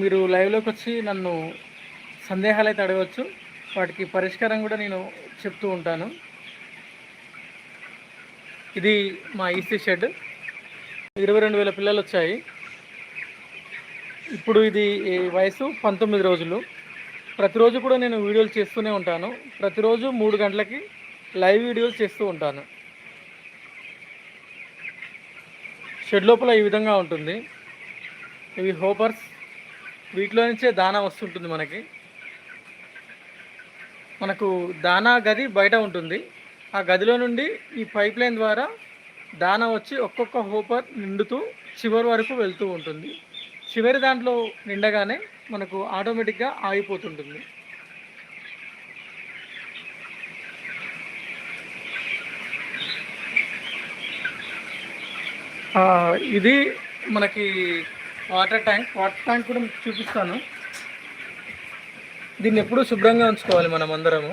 మీరు లైవ్లోకి వచ్చి నన్ను సందేహాలు అయితే అడగవచ్చు. వాటికి పరిష్కారం కూడా నేను చెప్తూ ఉంటాను. ఇది మా ఈసీ షెడ్. ఇరవై రెండు వేల పిల్లలు వచ్చాయి. ఇప్పుడు ఇది వయసు? పంతొమ్మిది రోజులు. ప్రతిరోజు కూడా నేను వీడియోలు చేస్తూనే ఉంటాను. ప్రతిరోజు మూడు గంటలకి లైవ్ వీడియోలు చేస్తూ ఉంటాను. షెడ్ లోపల ఈ విధంగా ఉంటుంది. ఇవి హోపర్స్. వీటిలో నుంచే దానా వస్తుంటుంది మనకి. మనకు దానా గది బయట ఉంటుంది. ఆ గదిలో నుండి ఈ పైప్ లైన్ ద్వారా దానా వచ్చి ఒక్కొక్క హోపర్ నిండుతూ చివరి వరకు వెళ్తూ ఉంటుంది. చివరి దాంట్లో నిండగానే మనకు ఆటోమేటిక్గా ఆగిపోతుంటుంది. ఇది మనకి వాటర్ ట్యాంక్ వాటర్ ట్యాంక్ కూడా మీకు చూపిస్తాను. దీన్ని ఎప్పుడూ శుభ్రంగా ఉంచుకోవాలి మనం అందరము.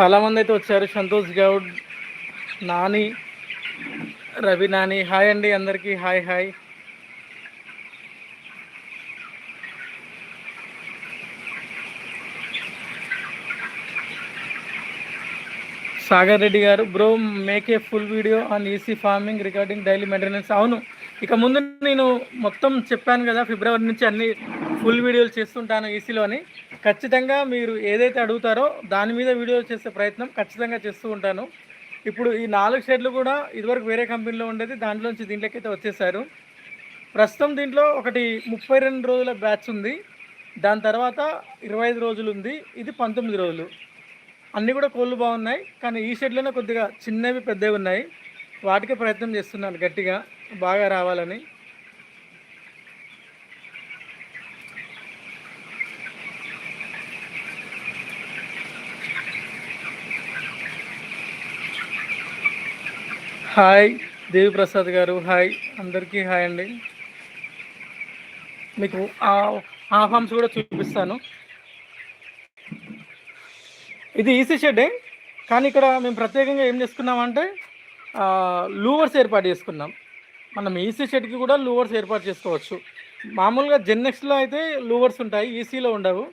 చాలామంది అయితే వచ్చారు. సంతోష్ గౌడ్ నాని రవి నాని. హాయ్ అండి అందరికీ. Hi hi. సాగర్ రెడ్డి గారు bro make a full video on EC farming recording daily maintenance అవును ఇక ముందు నేను మొత్తం చెప్పాను కదా ఫిబ్రవరి నుంచి అన్ని ఫుల్ వీడియోలు చేస్తుంటాను ఈసీలోని ఖచ్చితంగా మీరు ఏదైతే అడుగుతారో దాని మీద వీడియో చేసే ప్రయత్నం ఖచ్చితంగా చేస్తూ ఉంటాను. ఇప్పుడు ఈ నాలుగు షెడ్లు కూడా ఇదివరకు వేరే కంపెనీలో ఉండేది దాంట్లోంచి దీంట్లోకి అయితే వచ్చేసారు ప్రస్తుతం దీంట్లో ఒకటి ముప్పై రెండు రోజుల బ్యాచ్ ఉంది దాని తర్వాత ఇరవై ఐదు రోజులు ఉంది ఇది పంతొమ్మిది రోజులు. అన్నీ కూడా కోళ్ళు బాగున్నాయి కానీ ఈ షెడ్లోనే కొద్దిగా చిన్నవి పెద్దవి ఉన్నాయి. వాటికి ప్రయత్నం చేస్తున్నాను గట్టిగా బాగా రావాలని. హాయ్ దేవిప్రసాద్ గారు హాయ్ అందరికీ హాయ్ అండి. మీకు ఆ- ఆ ఫామ్స్ కూడా చూపిస్తాను. ఇది ఈసీ షెడ్డే కానీ ఇక్కడ మేము ప్రత్యేకంగా ఏం చేసుకున్నామంటే లూవర్స్ ఏర్పాటు చేసుకున్నాం. మనం ఈసీ షెడ్కి కూడా లూవర్స్ ఏర్పాటు చేసుకోవచ్చు. మామూలుగా జెన్నెక్స్లో అయితే లూవర్స్ ఉంటాయి ఈసీలో ఉండవు.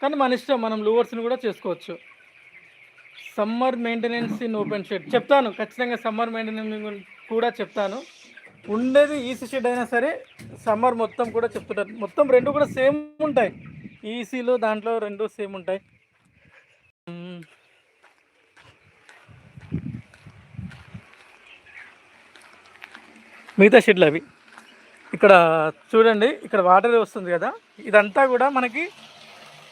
కానీ మన ఇష్టం మనం లూవర్స్ని కూడా చేసుకోవచ్చు. Summer maintenance in open shed చెప్తాను ఖచ్చితంగా సమ్మర్ మెయింటెనెన్స్ కూడా చెప్తాను. ఉండేది ఈసీ షెడ్ అయినా సరే సమ్మర్ మొత్తం కూడా చెప్తుంటారు. మొత్తం రెండు కూడా సేమ్ ఉంటాయి. ఈసీలో దాంట్లో రెండు సేమ్ ఉంటాయి. మిగతా షెడ్లు అవి. ఇక్కడ చూడండి ఇక్కడ వాటర్ వస్తుంది కదా. ఇదంతా కూడా మనకి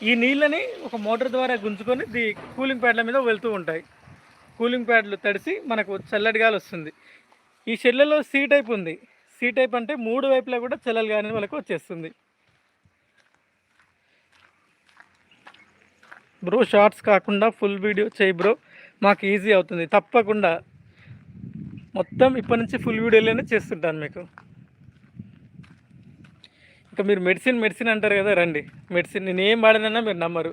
ఈ నీళ్ళని ఒక మోటార్ ద్వారా గుంజుకొని ది కూలింగ్ ప్యాడ్ల మీద వెళ్తూ ఉంటాయి. కూలింగ్ ప్యాడ్లు తడిసి మనకు చల్లటి గాలి వస్తుంది. ఈ షెడ్లలో సీ టైప్ ఉంది. సీ టైప్ అంటే మూడు వైపులా కూడా చల్లలు గాలి వాళ్ళకి వచ్చేస్తుంది. బ్రో షార్ట్స్ కాకుండా ఫుల్ వీడియో చేయి బ్రో. మాకు ఈజీ అవుతుంది. తప్పకుండా. మొత్తం ఇప్పటి నుంచి ఫుల్ వీడియోలోనే చేస్తుంటాను మీకు. ఇంకా మీరు మెడిసిన్ మెడిసిన్ అంటారు కదా రండి. మెడిసిన్ నేను ఏం వాడినన్నా మీరు నమ్మరు.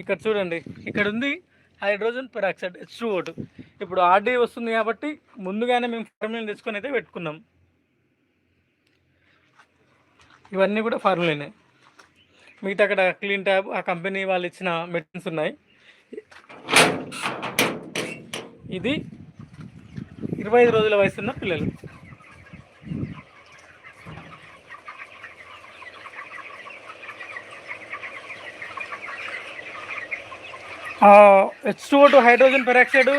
ఇక్కడ చూడండి. ఇక్కడ ఉంది hydrogen peroxide H O two ఇప్పుడు ఆర్డీ వస్తుంది కాబట్టి ముందుగానే మేము ఫార్ములాని తెచ్చుకొని అయితే పెట్టుకున్నాం. ఇవన్నీ కూడా ఫార్ములేనే. మిగతా అక్కడ క్లీన్ ట్యాబ్ ఆ కంపెనీ వాళ్ళు ఇచ్చిన మెడిసిన్స్ ఉన్నాయి. ఇది ఇరవై ఐదు రోజుల వయసున్న పిల్లలు. H two two hydrogen peroxide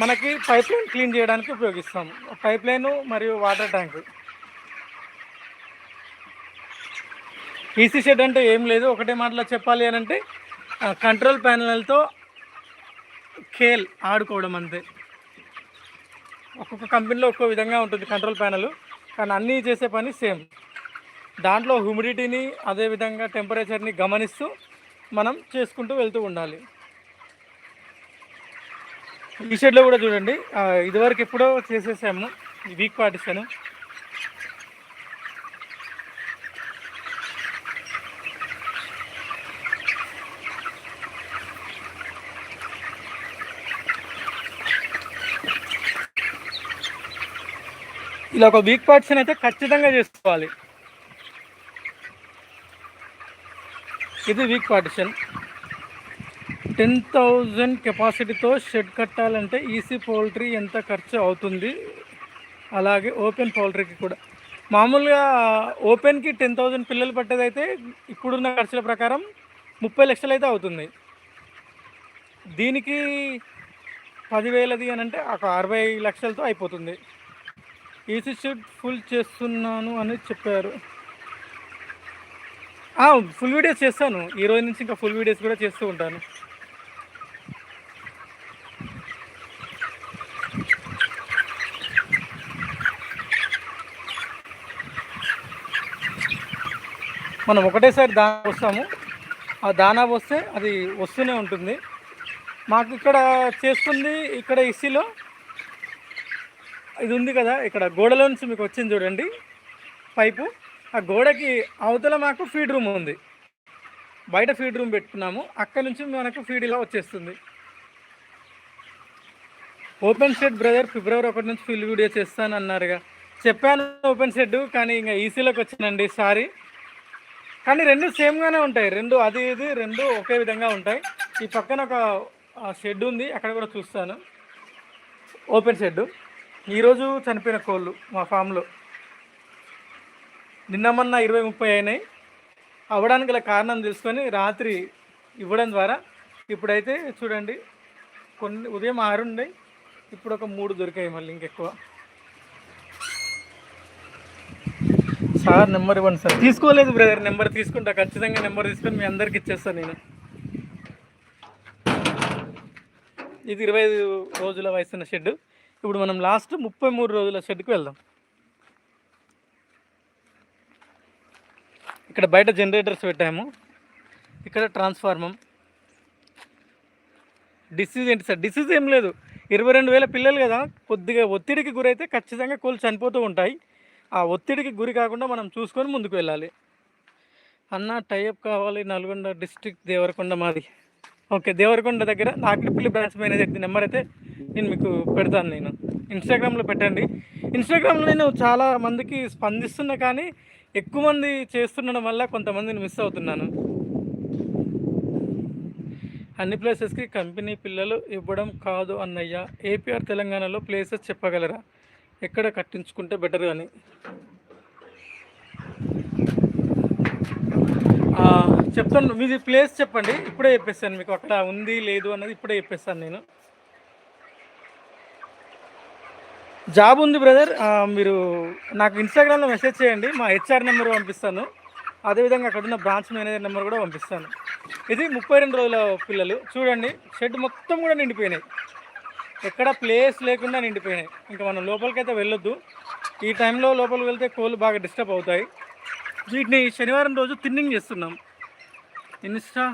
మనకి పైప్ లైన్ క్లీన్ చేయడానికి ఉపయోగిస్తాం. పైప్ లైన్ మరియు వాటర్ ట్యాంక్ ఈసీ షెడ్ అంటే ఏం లేదు. ఒకటే మాటలో చెప్పాలి అని అంటే కంట్రోల్ ప్యానెల్తో ఖేల్ ఆడుకోవడం అంతే. ఒక్కొక్క కంపెనీలో ఒక్కో విధంగా ఉంటుంది కంట్రోల్ ప్యానెల్ కానీ అన్నీ చేసే పని సేమ్. దాంట్లో హ్యూమిడిటీని అదేవిధంగా టెంపరేచర్ని గమనిస్తూ మనం చేసుకుంటూ వెళ్తూ ఉండాలి. ఈ షెడ్లో కూడా చూడండి. ఇదివరకు ఎప్పుడో చేసేసాము వీక్ పాటిస్తాను. ఇలా ఒక వీక్ పార్టిషన్ అయితే ఖచ్చితంగా చేసుకోవాలి. ఇది వీక్ పార్టిషన్ టెన్ థౌజండ్ కెపాసిటీతో షెడ్ కట్టాలంటే ఈసీ పౌల్ట్రీ ఎంత ఖర్చు అవుతుంది? అలాగే ఓపెన్ పౌల్ట్రీకి కూడా. మామూలుగా ఓపెన్కి టెన్ థౌజండ్ పిల్లలు పట్టేదైతే ఇప్పుడున్న ఖర్చుల ప్రకారం ముప్పై లక్షలు అయితే అవుతుంది. దీనికి పదివేలది అని అంటే ఒక అరవై లక్షలతో అయిపోతుంది. ఈసీ షీట్ ఫుల్ చేస్తున్నాను అని చెప్పారు. ఫుల్ వీడియోస్ చేస్తాను. ఈ రోజు నుంచి ఇంకా ఫుల్ వీడియోస్ కూడా చేస్తూ ఉంటాను. మనం ఒకటేసారి దానా వస్తాము ఆ దానా వస్తే అది వస్తూనే ఉంటుంది. మాకు ఇక్కడ చేస్తుంది ఇక్కడ ఇస్సీలో ఇది ఉంది కదా ఇక్కడ గోడలో నుంచి మీకు వచ్చింది చూడండి పైపు. ఆ గోడకి అవతల మాకు ఫీడ్ రూమ్ ఉంది. బయట ఫీడ్ రూమ్ పెట్టుకున్నాము. అక్కడ నుంచి మనకు ఫీడ్ ఇలా వచ్చేస్తుంది. ఓపెన్ షెడ్ బ్రదర్ ఫిబ్రవరి ఒకటి నుంచి ఫిల్ వీడియో చేస్తాను అన్నారుగా. చెప్పాను ఓపెన్ షెడ్ కానీ ఇంకా ఈసీలోకి వచ్చానండి సారీ కానీ రెండు సేమ్గానే ఉంటాయి. రెండు అది ఇది రెండు ఒకే విధంగా ఉంటాయి. ఈ పక్కన ఒక షెడ్ ఉంది అక్కడ కూడా చూస్తాను. ఓపెన్ షెడ్ ఈరోజు చనిపోయిన కోళ్ళు మా ఫామ్లో. నిన్న మొన్న ఇరవై ముప్పై అయినాయి. అవ్వడానికి గల కారణం తెలుసుకొని రాత్రి ఇవ్వడం ద్వారా ఇప్పుడైతే చూడండి కొన్ని ఉదయం ఆరు ఉన్నాయి. ఇప్పుడు ఒక మూడు దొరికాయి మళ్ళీ ఇంకెక్కువ. సార్ నెంబర్ ఇవ్వండి సార్. తీసుకోలేదు బ్రదర్ నెంబర్ తీసుకుంటా. ఖచ్చితంగా నెంబర్ తీసుకొని మీ అందరికి ఇచ్చేస్తాను నేను. ఇది ఇరవై ఐదు రోజుల వయసున్న షెడ్ ఇప్పుడు మనం లాస్ట్ ముప్పై మూడు రోజుల షెడ్కి వెళ్దాం. ఇక్కడ బయట జనరేటర్స్ పెట్టాము. ఇక్కడ ట్రాన్స్ఫార్మం. డిసీజ్ ఏంటి సార్? డిసీజ్ ఏం లేదు. ఇరవై రెండు వేల పిల్లలు కదా కొద్దిగా ఒత్తిడికి గురైతే ఖచ్చితంగా కోళ్ళు చనిపోతూ ఉంటాయి. ఆ ఒత్తిడికి గురి కాకుండా మనం చూసుకొని ముందుకు వెళ్ళాలి. అన్న టైఅప్ కావాలి నల్గొండ డిస్ట్రిక్ట్ దేవరకొండ మాది. ఓకే దేవరకొండ దగ్గర నాగరిపల్లి బ్రాంచ్ మేనేజర్ నెంబర్ అయితే నేను మీకు పెడతాను నేను. ఇన్స్టాగ్రామ్లో పెట్టండి. ఇన్స్టాగ్రామ్లో నేను చాలా మందికి స్పందిస్తున్నా కానీ ఎక్కువ మంది చేస్తుండడం వల్ల కొంతమందిని మిస్ అవుతున్నాను. అన్ని ప్లేసెస్కి కంపెనీ పిల్లలు ఇవ్వడం కాదు అన్నయ్య. ఏపీఆర్ తెలంగాణలో ప్లేసెస్ చెప్పగలరా? ఎక్కడ కట్టించుకుంటే బెటర్ అని? చెప్తాను. మీది ప్లేస్ చెప్పండి. ఇప్పుడే చెప్పేస్తాను మీకు. అక్కడ ఉంది లేదు అన్నది ఇప్పుడే చెప్పేస్తాను నేను. జాబ్ ఉంది బ్రదర్ మీరు నాకు ఇన్స్టాగ్రామ్లో మెసేజ్ చేయండి. మా హెచ్ఆర్ నెంబర్ పంపిస్తాను. అదేవిధంగా అక్కడ ఉన్న బ్రాంచ్ మేనేజర్ నెంబర్ కూడా పంపిస్తాను. ఇది ముప్పై రెండు రోజుల పిల్లలు. చూడండి షెడ్ మొత్తం కూడా నిండిపోయినాయి. ఎక్కడ ప్లేస్ లేకుండా నిండిపోయినాయి. ఇంకా మనం లోపలికైతే వెళ్ళొద్దు. ఈ టైంలో లోపలికి వెళ్తే కోళ్ళు బాగా డిస్టర్బ్ అవుతాయి. వీటిని శనివారం రోజు థిన్నింగ్ చేస్తున్నాం. ఇన్స్టా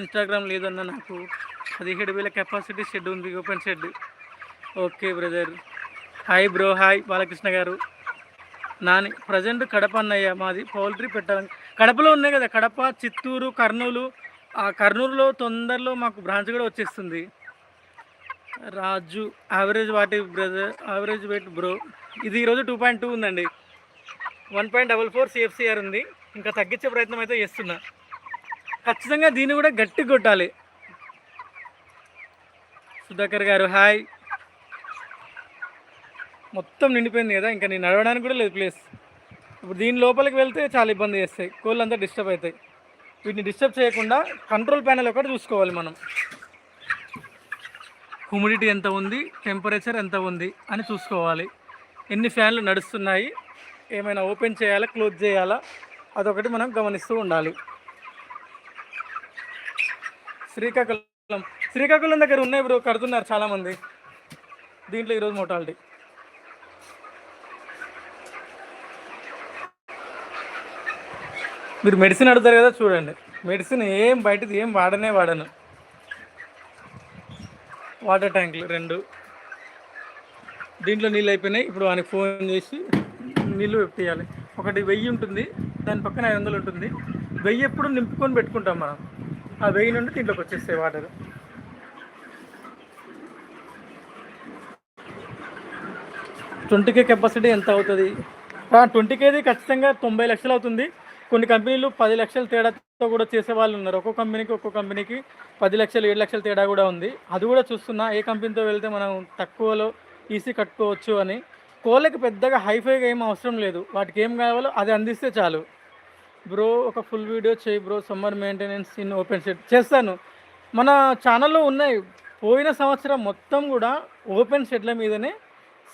ఇన్స్టాగ్రామ్ లేదన్న నాకు పదిహేడు వేల కెపాసిటీ షెడ్ ఉంది open shed okay brother. Hi bro hi Balakrishna గారు. నాని ప్రజెంట్ కడప అన్నయ్య మాది పౌల్ట్రీ పెట్టాలని కడపలో ఉన్నాయి కదా కడప చిత్తూరు కర్నూలు. ఆ కర్నూలులో తొందరలో మాకు బ్రాంచ్ కూడా వచ్చేస్తుంది. రాజు యావరేజ్ వాటి బ్రదర్ యావరేజ్ వెయిట్ బ్రో. ఇది ఈరోజు టూ పాయింట్ టూ ఉందండి. One point double four CFCR ఉంది. ఇంకా తగ్గించే ప్రయత్నం అయితే చేస్తున్నా. ఖచ్చితంగా దీన్ని కూడా గట్టి కొట్టాలి. సుధాకర్ గారు హాయ్. మొత్తం నిండిపోయింది కదా ఇంకా నేను నడవడానికి కూడా లేదు ప్లేస్ ఇప్పుడు దీని లోపలికి వెళ్తే చాలా ఇబ్బంది చేస్తాయి కోళ్ళు అంతా డిస్టర్బ్ అవుతాయి. వీటిని డిస్టర్బ్ చేయకుండా కంట్రోల్ ప్యానెల్ ఒకటి చూసుకోవాలి మనం. హ్యూమిడిటీ ఎంత ఉంది టెంపరేచర్ ఎంత ఉంది అని చూసుకోవాలి. ఎన్ని ఫ్యాన్లు నడుస్తున్నాయి ఏమైనా ఓపెన్ చేయాలా క్లోజ్ చేయాలా అదొకటి మనం గమనిస్తూ ఉండాలి. శ్రీకాకుళం శ్రీకాకుళం దగ్గర ఉన్నాయి బ్రో కడుతున్నారు చాలామంది. దీంట్లో ఈరోజు మోటాలిటీ మీరు మెడిసిన్ అడుగుతారు కదా చూడండి. మెడిసిన్ ఏం బయటది ఏం వాడనే వాడను. వాటర్ ట్యాంకులు రెండు. దీంట్లో నీళ్ళు అయిపోయినాయి. ఇప్పుడు వానికి ఫోన్ చేసి నీళ్ళు పెట్టేయాలి ఒకటి వెయ్యి ఉంటుంది. దాని పక్కన ఐదు వందలు ఉంటుంది. వెయ్యి ఎప్పుడు నింపుకొని పెట్టుకుంటాం మనం. ఆ వెయ్యి నుండి దీంట్లోకి వచ్చేస్తాయి వాటర్ ట్వంటీ కే కెపాసిటీ ఎంత అవుతుంది? ట్వంటీ కేది ఖచ్చితంగా తొంభై లక్షలు అవుతుంది. కొన్ని కంపెనీలు పది లక్షల తేడాతో కూడా చేసే వాళ్ళు ఉన్నారు. ఒక్కో కంపెనీకి ఒక్కో కంపెనీకి పది లక్షలు ఏడు లక్షల తేడా కూడా ఉంది. అది కూడా చూస్తున్నా ఏ కంపెనీతో వెళ్తే మనం తక్కువలో ఈసీ కట్టుకోవచ్చు అని. కోళ్ళకి పెద్దగా హైఫైగా ఏం అవసరం లేదు. వాటికి ఏం కావాలో అది అందిస్తే చాలు. బ్రో ఒక ఫుల్ వీడియో చేయి bro. Summer maintenance in open shed. చేస్తాను. మన ఛానల్లో ఉన్నాయి. పోయిన సంవత్సరం మొత్తం కూడా ఓపెన్ షెడ్ల మీదనే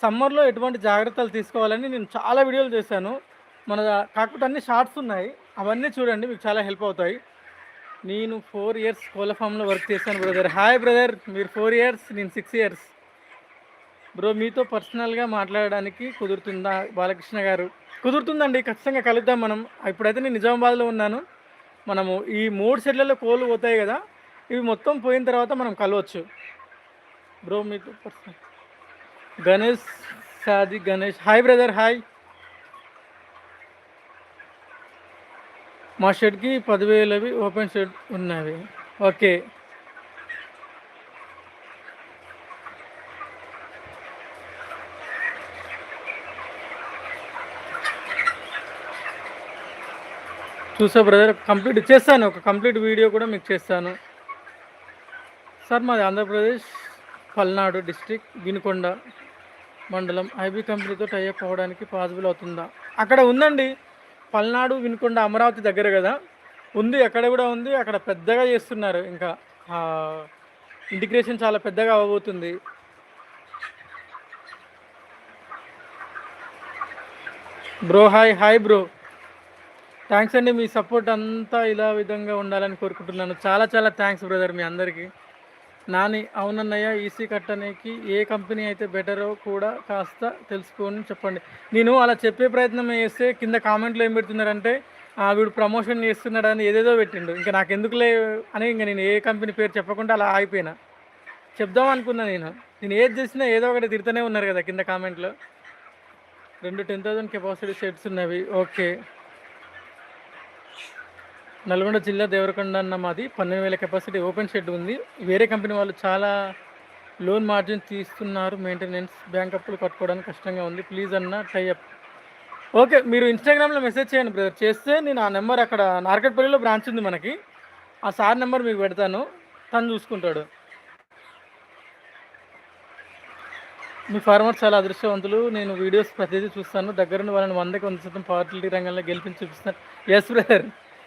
సమ్మర్లో ఎటువంటి జాగ్రత్తలు తీసుకోవాలని నేను చాలా వీడియోలు చేశాను. మన కాకపోతే అన్ని షార్ట్స్ ఉన్నాయి. అవన్నీ చూడండి మీకు చాలా హెల్ప్ అవుతాయి. నేను ఫోర్ ఇయర్స్ కోళ్ళ ఫామ్లో వర్క్ చేశాను బ్రదర్. Hi brother. మీరు ఫోర్ ఇయర్స్ నేను సిక్స్ ఇయర్స్. బ్రో మీతో పర్సనల్గా మాట్లాడడానికి కుదురుతుందా? బాలకృష్ణ గారు. కుదురుతుందండి ఖచ్చితంగా కలుద్దాం మనం. ఇప్పుడైతే నేను నిజామాబాద్లో ఉన్నాను. మనము ఈ మూడు సెట్లలో కోళ్ళు పోతాయి కదా ఇవి మొత్తం పోయిన తర్వాత మనం కలవచ్చు. బ్రో మీతో పర్సనల్ గణేష్ సాది గణేష్. Hi brother. హాయ్ మా షెడ్కి పదివేలవి ఓపెన్ షెడ్ ఉన్నవి. ఓకే. చూసా బ్రదర్ కంప్లీట్ చేస్తాను. ఒక కంప్లీట్ వీడియో కూడా మీకు చేస్తాను. సార్ మాది ఆంధ్రప్రదేశ్ పల్నాడు డిస్టిక్ వినుకొండ మండలం. ఐబీ కంపెనీతో టైఅప్ అవ్వడానికి పాసిబుల్ అవుతుందా? అక్కడ ఉందండి. పల్నాడు వినుకొండ అమరావతి దగ్గర కదా. ఉంది అక్కడ కూడా ఉంది. అక్కడ పెద్దగా చేస్తున్నారు. ఇంకా ఇంటిగ్రేషన్ చాలా పెద్దగా అవ్వబోతుంది. Bro hi hi bro thanks అండి మీ సపోర్ట్ అంతా ఇలా విధంగా ఉండాలని కోరుకుంటున్నాను. చాలా చాలా థ్యాంక్స్ బ్రదర్ మీ అందరికీ. నాని అవునన్నయ్య ఈసీ కట్టడానికి ఏ కంపెనీ అయితే బెటరో కూడా కాస్త తెలుసుకొని చెప్పండి. నేను అలా చెప్పే ప్రయత్నం చేస్తే కింద కామెంట్లో ఏం పెడుతున్నారంటే వీడు ప్రమోషన్ చేస్తున్నాడని ఏదేదో పెట్టిండు. ఇంకా నాకు ఎందుకులే అని ఇంకా నేను ఏ కంపెనీ పేరు చెప్పకుండా అలా ఆగిపోయినా. చెప్దాం అనుకున్నా నేను. నేను ఏది చేసినా ఏదో ఒకటి తిడుతూనే ఉన్నారు కదా కింద కామెంట్లో. రెండు టెన్ థౌజండ్ కెపాసిటీ సెట్స్ ఉన్నవి. ఓకే. నల్గొండ జిల్లా దేవరకొండ అన్న మాది పన్నెండు వేల కెపాసిటీ ఓపెన్ షెడ్ ఉంది. వేరే కంపెనీ వాళ్ళు చాలా లోన్ మార్జిన్ తీస్తున్నారు మెయింటెనెన్స్ బ్యాంక్ అప్పులు కట్టుకోవడానికి కష్టంగా ఉంది. ప్లీజ్ అన్న టైఅప్ ఓకే మీరు ఇన్స్టాగ్రామ్లో మెసేజ్ చేయండి బ్రదర్ చేస్తే నేను ఆ నెంబర్ అక్కడ నార్కెట్పల్లిలో బ్రాంచ్ ఉంది మనకి. ఆ సార్ నెంబర్ మీకు పెడతాను. తను చూసుకుంటాడు. మీ ఫార్మర్స్ చాలా అదృష్టవంతులు. నేను వీడియోస్ ప్రతిదీ చూస్తాను. దగ్గరుండి వాళ్ళని వందకి వంద శాతం పార్టీ రంగంలో గెలిపించి చూపిస్తాను ఎస్ బ్రదర్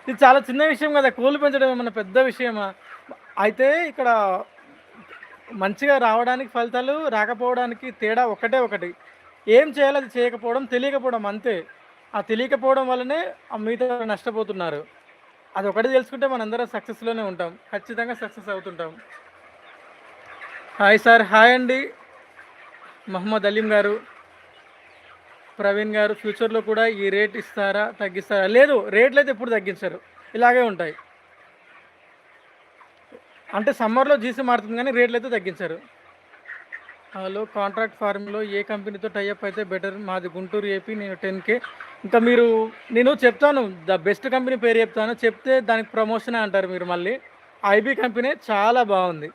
ఇది చాలా చిన్న విషయం కదా కోళ్ళు పెంచడం ఏమన్నా పెద్ద విషయమా? అయితే ఇక్కడ మంచిగా రావడానికి ఫలితాలు రాకపోవడానికి తేడా ఒకటే ఒకటి. ఏం చేయాలో అది చేయకపోవడం తెలియకపోవడం అంతే. ఆ తెలియకపోవడం వల్లనే ఆ మిగతా నష్టపోతున్నారు. అది ఒకటి తెలుసుకుంటే మనందరం సక్సెస్లోనే ఉంటాం. ఖచ్చితంగా సక్సెస్ అవుతుంటాం. హాయ్ సార్ హాయ్ అండి. మహమ్మద్ అలీం గారు. ప్రవీణ్ గారు ఫ్యూచర్లో కూడా ఈ రేట్ ఇస్తారా తగ్గిస్తారా? లేదు రేట్లు అయితే ఎప్పుడు తగ్గించరు. ఇలాగే ఉంటాయి. అంటే సమ్మర్లో జీసీ మారుతుంది కానీ రేట్లు అయితే తగ్గించరు. హలో కాంట్రాక్ట్ ఫార్మ్లో ఏ కంపెనీతో టైఅప్ అయితే బెటర్? మాది గుంటూరు ఏపీ నేను టెన్ కే ఇంకా మీరు నేను చెప్తాను ద బెస్ట్ కంపెనీ పేరు చెప్తాను. చెప్తే దానికి ప్రమోషన్ అంటారు మీరు మళ్ళీ. ఐబీ కంపెనీ చాలా బాగుంది.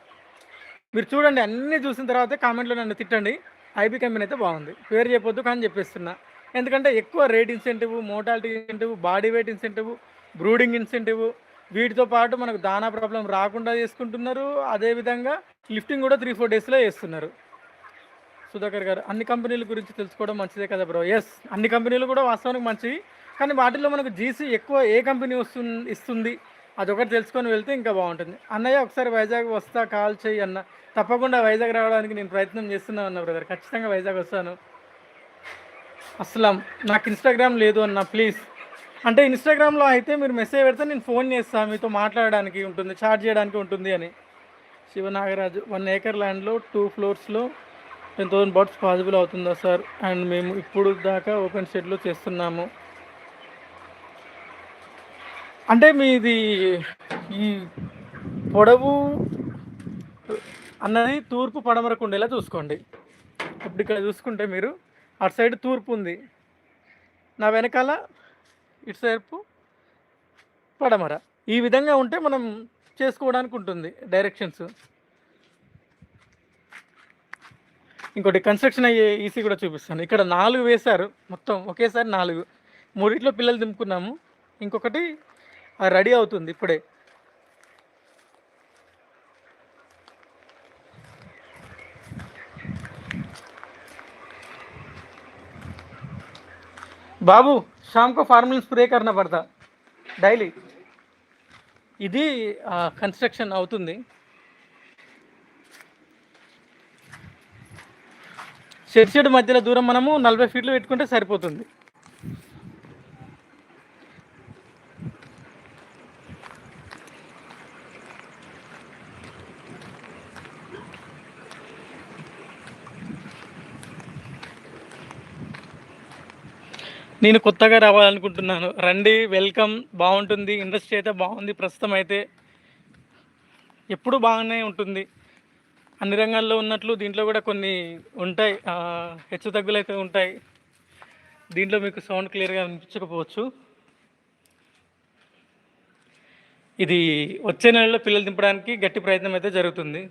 మీరు చూడండి అన్నీ చూసిన తర్వాతే కామెంట్లో నన్ను తిట్టండి. ఐబీ కంపెనీ అయితే బాగుంది. పేరు చెప్పొద్దు కానీ చెప్పేస్తున్నా. ఎందుకంటే ఎక్కువ rate incentive mortality incentive body weight incentive brooding incentive వీటితో పాటు మనకు దానా ప్రాబ్లం రాకుండా చేసుకుంటున్నారు. అదేవిధంగా లిఫ్టింగ్ కూడా త్రీ ఫోర్ డేస్లో చేస్తున్నారు. సుధాకర్ గారు అన్ని కంపెనీల గురించి తెలుసుకోవడం మంచిదే కదా బ్రో? ఎస్ అన్ని కంపెనీలు కూడా వాస్తవానికి మంచివి. కానీ వాటిల్లో మనకు జీసీ ఎక్కువ ఏ కంపెనీ వస్తుంది ఇస్తుంది? అదొకటి తెలుసుకొని వెళ్తే ఇంకా బాగుంటుంది. అన్నయ్య ఒకసారి వైజాగ్ వస్తా కాల్ చేయి అన్న. తప్పకుండా వైజాగ్ రావడానికి నేను ప్రయత్నం చేస్తున్నాను అన్న బ్రదర్ ఖచ్చితంగా వైజాగ్ వస్తాను. అస్సలం నాకు ఇన్స్టాగ్రామ్ లేదు అన్న ప్లీజ్ అంటే ఇన్స్టాగ్రామ్లో అయితే మీరు మెసేజ్ పెడితే నేను ఫోన్ చేస్తాను మీతో మాట్లాడడానికి ఉంటుంది చార్జ్ చేయడానికి ఉంటుంది అని. శివనాగరాజు వన్ ఏకర్ ల్యాండ్లో టూ ఫ్లోర్స్లో టెన్ థౌసండ్ బాట్స్ పాసిబుల్ అవుతుందా సార్ అండ్ మేము ఇప్పుడు దాకా ఓపెన్ షెడ్లో చేస్తున్నాము. అంటే మీది ఈ పొడవు అన్నది తూర్పు పడమరకు ఉండేలా చూసుకోండి. ఇప్పుడు ఇక్కడ చూసుకుంటే మీరు అటు సైడ్ తూర్పు ఉంది. నా వెనకాల ఇటు సైపు పడమర. ఈ విధంగా ఉంటే మనం చేసుకోవడానికి ఉంటుంది డైరెక్షన్స్ ఇంకోటి కన్స్ట్రక్షన్ అయ్యే ఈసీ కూడా చూపిస్తాను. ఇక్కడ నాలుగు వేశారు. మొత్తం ఒకేసారి నాలుగు. మూడిట్లో పిల్లలు దింపుకున్నాము. ఇంకొకటి రెడీ అవుతుంది ఇప్పుడే బాబు शाम को फार्मल स्प्रे करना पड़ता డైలీ ఇది కన్స్ట్రక్షన్ అవుతుంది షెడ్ షెడ్ మధ్యలో దూరం మనము నలభై ఫీట్లు పెట్టుకుంటే సరిపోతుంది నేను కొత్తగా రావాలనుకుంటున్నాను. రండి వెల్కమ్. బాగుంటుంది. ఇండస్ట్రీ అయితే బాగుంది. ప్రస్తుతం అయితే ఎప్పుడు బాగానే ఉంటుంది. అన్ని రంగాల్లో ఉన్నట్లు దీంట్లో కూడా కొన్ని ఉంటాయి. హెచ్చు తగ్గులు అయితే ఉంటాయి. దీంట్లో మీకు సౌండ్ క్లియర్గా అనిపించకపోవచ్చు ఇది వచ్చే నెలలో పిల్లలు దింపడానికి గట్టి ప్రయత్నం అయితే జరుగుతుంది.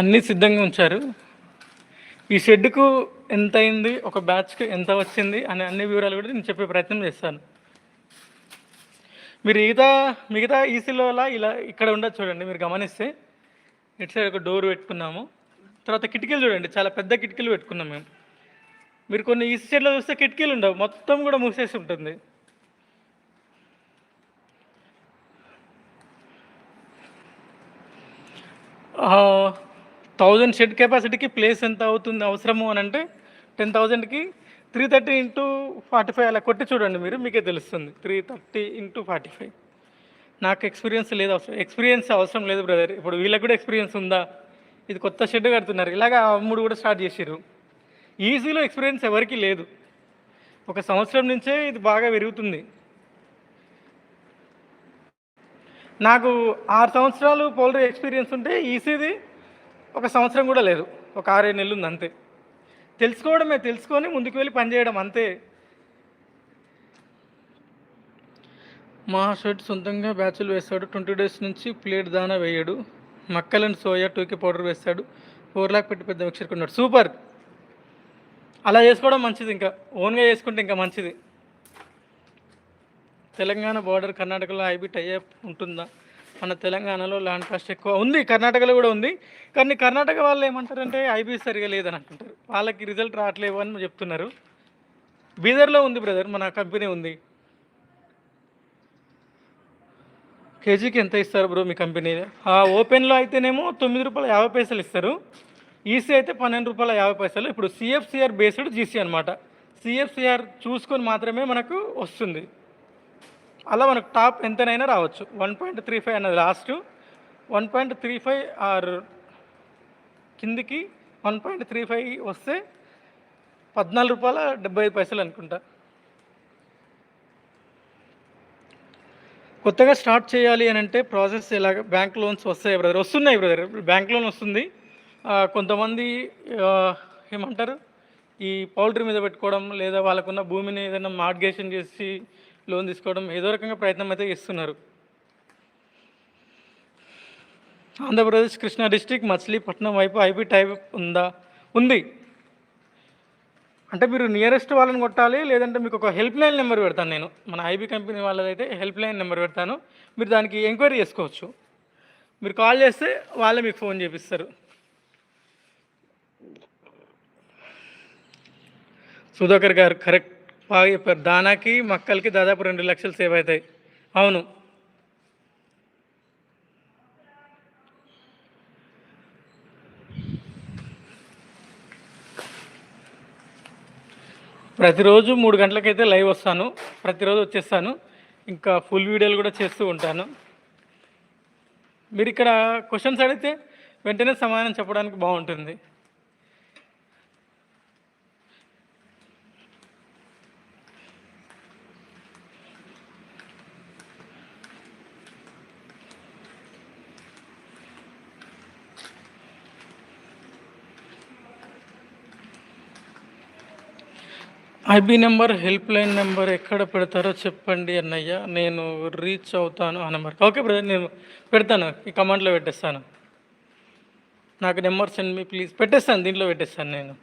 అన్నీ సిద్ధంగా ఉంచారు. ఈ షెడ్కు ఎంత అయింది ఒక బ్యాచ్కి ఎంత వచ్చింది అనే అన్ని వివరాలు కూడా నేను చెప్పే ప్రయత్నం చేస్తాను. మీరు మిగతా మిగతా ఈసీలోలా ఇలా ఇక్కడ ఉండదు చూడండి మీరు గమనిస్తే. ఇటు సైడ్ ఒక డోర్ పెట్టుకున్నాము. తర్వాత కిటికీలు చూడండి చాలా పెద్ద కిటికీలు పెట్టుకున్నాం మేము. మీరు కొన్ని ఈసీ సైడ్లో చూస్తే కిటికీలు ఉండవు మొత్తం కూడా మూసేసి ఉంటుంది. థౌజండ్ షెడ్ కెపాసిటీకి ప్లేస్ ఎంత అవుతుంది అవసరము అని అంటే టెన్ థౌజండ్కి three thirty into forty five అలా కొట్టి చూడండి మీరు మీకే తెలుస్తుంది. Three thirty into forty five. నాకు ఎక్స్పీరియన్స్ లేదు అవసరం ఎక్స్పీరియన్స్ అవసరం లేదు బ్రదర్. ఇప్పుడు వీళ్ళకి కూడా ఎక్స్పీరియన్స్ ఉందా? ఇది కొత్త షెడ్ కడుతున్నారు. ఇలాగ అమ్ముడు కూడా స్టార్ట్ చేసారు ఈజీలో ఎక్స్పీరియన్స్ ఎవరికీ లేదు. ఒక సంవత్సరం నుంచే ఇది బాగా పెరుగుతుంది. నాకు ఆరు సంవత్సరాలు పౌల్ట్రీ ఎక్స్పీరియన్స్ ఉంటే ఈసీది ఒక సంవత్సరం కూడా లేదు. ఒక ఆరేడు నెలలు ఉంది అంతే. తెలుసుకోవడమే తెలుసుకొని ముందుకు వెళ్ళి పనిచేయడం అంతే. మా షెడ్ సొంతంగా బ్యాచ్లు వేస్తాడు. ట్వంటీ డేస్ నుంచి ప్లేట్ దానా వేయడు. మక్కలను సోయా టూకే పౌడర్ వేస్తాడు. ఫోర్ లాక్ పెట్టి పెద్ద మిక్చర్ కొన్నాడు. సూపర్! అలా చేసుకోవడం మంచిది ఇంకా. ఓన్గా చేసుకుంటే ఇంకా మంచిది. తెలంగాణ బార్డర్ కర్ణాటకలో ఐబీ టైఅప్ ఉంటుందా? మన తెలంగాణలో ల్యాండ్ కాస్ట్ ఎక్కువ ఉంది కర్ణాటకలో కూడా ఉంది. కానీ కర్ణాటక వాళ్ళు ఏమంటారంటే ఐబీ సరిగా లేదని అంటుంటారు. వాళ్ళకి రిజల్ట్ రావట్లేవు అని చెప్తున్నారు. బీదర్లో ఉంది బ్రదర్ మన కంపెనీ ఉంది. కేజీకి ఎంత ఇస్తారు బ్రో మీ కంపెనీ? ఆ ఓపెన్లో అయితేనేమో తొమ్మిది రూపాయల యాభై పైసలు ఇస్తారు. ఈసీ అయితే పన్నెండు రూపాయల యాభై పైసలు. ఇప్పుడు సిఎఫ్సిఆర్ బేస్డ్ జీసీ అనమాట సిఎఫ్సిఆర్ చూసుకొని మాత్రమే మనకు వస్తుంది. అలా మనకు టాప్ ఎంతనైనా రావచ్చు. వన్ పాయింట్ త్రీ ఫైవ్ అన్నది last. One point three five or కిందికి వన్ పాయింట్ త్రీ ఫైవ్ వస్తే పద్నాలుగు రూపాయల డెబ్బై ఐదు పైసలు అనుకుంటా. కొత్తగా స్టార్ట్ చేయాలి అని అంటే ప్రాసెస్ ఎలాగ బ్యాంక్ లోన్స్ వస్తాయి బ్రదర్? వస్తున్నాయి బ్రదర్. బ్యాంక్ లోన్ వస్తుంది. కొంతమంది ఏమంటారు? ఈ పౌల్ట్రీ మీద పెట్టుకోవడం లేదా వాళ్ళకున్న భూమిని ఏదైనా మార్గేషన్ చేసి లోన్ తీసుకోవడం ఏదో రకంగా ప్రయత్నం అయితే చేస్తున్నారు. ఆంధ్రప్రదేశ్ కృష్ణా డిస్టిక్ మచిలీపట్నం వైపు ఐబీ టైప్ ఉందా? ఉంది. అంటే మీరు నియరెస్ట్ వాళ్ళని కొట్టాలి లేదంటే మీకు ఒక హెల్ప్ లైన్ నెంబర్ పెడతాను నేను. మన ఐబీ కంపెనీ వాళ్ళదైతే హెల్ప్ లైన్ నెంబర్ పెడతాను. మీరు దానికి ఎంక్వైరీ చేసుకోవచ్చు. మీరు కాల్ చేస్తే వాళ్ళే మీకు ఫోన్ చేపిస్తారు. సుధాకర్ గారు కరెక్ట్. దానాకి మక్కలకి దాదాపు రెండు లక్షలు సేవ్ అవుతాయి. అవును. ప్రతిరోజు మూడు గంటలకైతే లైవ్ వస్తాను. ప్రతిరోజు వచ్చేస్తాను. ఇంకా ఫుల్ వీడియోలు కూడా చేస్తూ ఉంటాను. మీరు ఇక్కడ క్వశ్చన్స్ అడిగితే వెంటనే సమాధానం చెప్పడానికి బాగుంటుంది. IB number help line number ఎక్కడ పెడతారో చెప్పండి అన్నయ్య. నేను రీచ్ అవుతాను ఆ నెంబర్ ఓకే బ్రదర్ నేను పెడతాను. ఈ కమాండ్లో పెట్టేస్తాను. నాకు నెంబర్ సెండ్ మీ ప్లీజ్. పెట్టేస్తాను దీంట్లో పెట్టేస్తాను నేను.